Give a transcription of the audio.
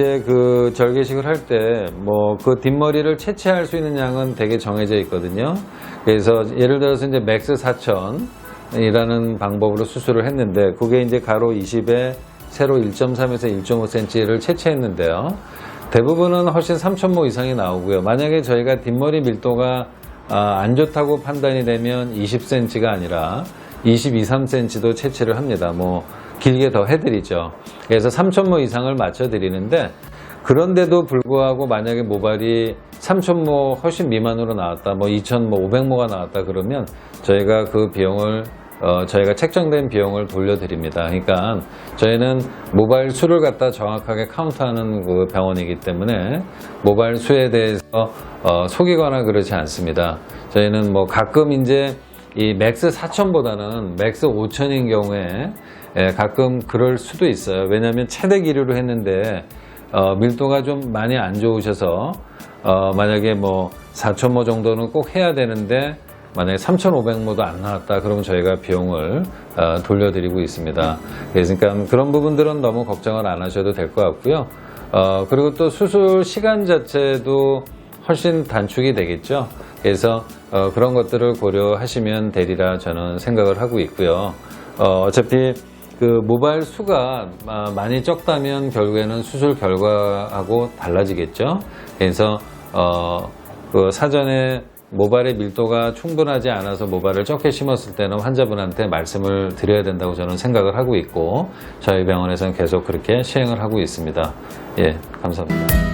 이제 그 절개식을 할 때 뭐 그 뒷머리를 채취할 수 있는 양은 되게 정해져 있거든요. 그래서 예를 들어서 이제 맥스 4000이라는 방법으로 수술을 했는데 그게 이제 가로 20에 세로 1.3에서 1.5cm를 채취했는데요. 대부분은 훨씬 3,000모 이상이 나오고요. 만약에 저희가 뒷머리 밀도가 아, 안 좋다고 판단이 되면 20cm가 아니라 22, 3cm도 채취를 합니다. 뭐 길게 더 해드리죠. 그래서 3,000모 이상을 맞춰드리는데 그런데도 불구하고 만약에 모발이 3,000모 훨씬 미만으로 나왔다, 뭐 2,000모, 500모가 나왔다 그러면 저희가 그 비용을 어, 저희가 책정된 비용을 돌려드립니다. 그러니까 저희는 모발 수를 갖다 정확하게 카운트하는 그 병원이기 때문에 모발 수에 대해서 어, 속이거나 그러지 않습니다. 저희는 뭐 가끔 이제 이 맥스 4000보다는 맥스 5000인 경우에 예, 가끔 그럴 수도 있어요. 왜냐하면 최대 기류로 했는데 어, 밀도가 좀 많이 안 좋으셔서 어, 만약에 뭐 4,000모 정도는 꼭 해야 되는데 만약에 3,500모도 안 나왔다 그러면 저희가 비용을 어, 돌려드리고 있습니다. 그러니까 그런 부분들은 너무 걱정을 안 하셔도 될 것 같고요. 어, 그리고 또 수술 시간 자체도 훨씬 단축이 되겠죠. 그래서 어, 그런 것들을 고려하시면 되리라 저는 생각을 하고 있고요. 어, 어차피 그 모발 수가 마- 많이 적다면 결국에는 수술 결과하고 달라지겠죠. 그래서 어, 그 사전에 모발의 밀도가 충분하지 않아서 모발을 적게 심었을 때는 환자분한테 말씀을 드려야 된다고 저는 생각을 하고 있고 저희 병원에서는 계속 그렇게 시행을 하고 있습니다. 예, 감사합니다.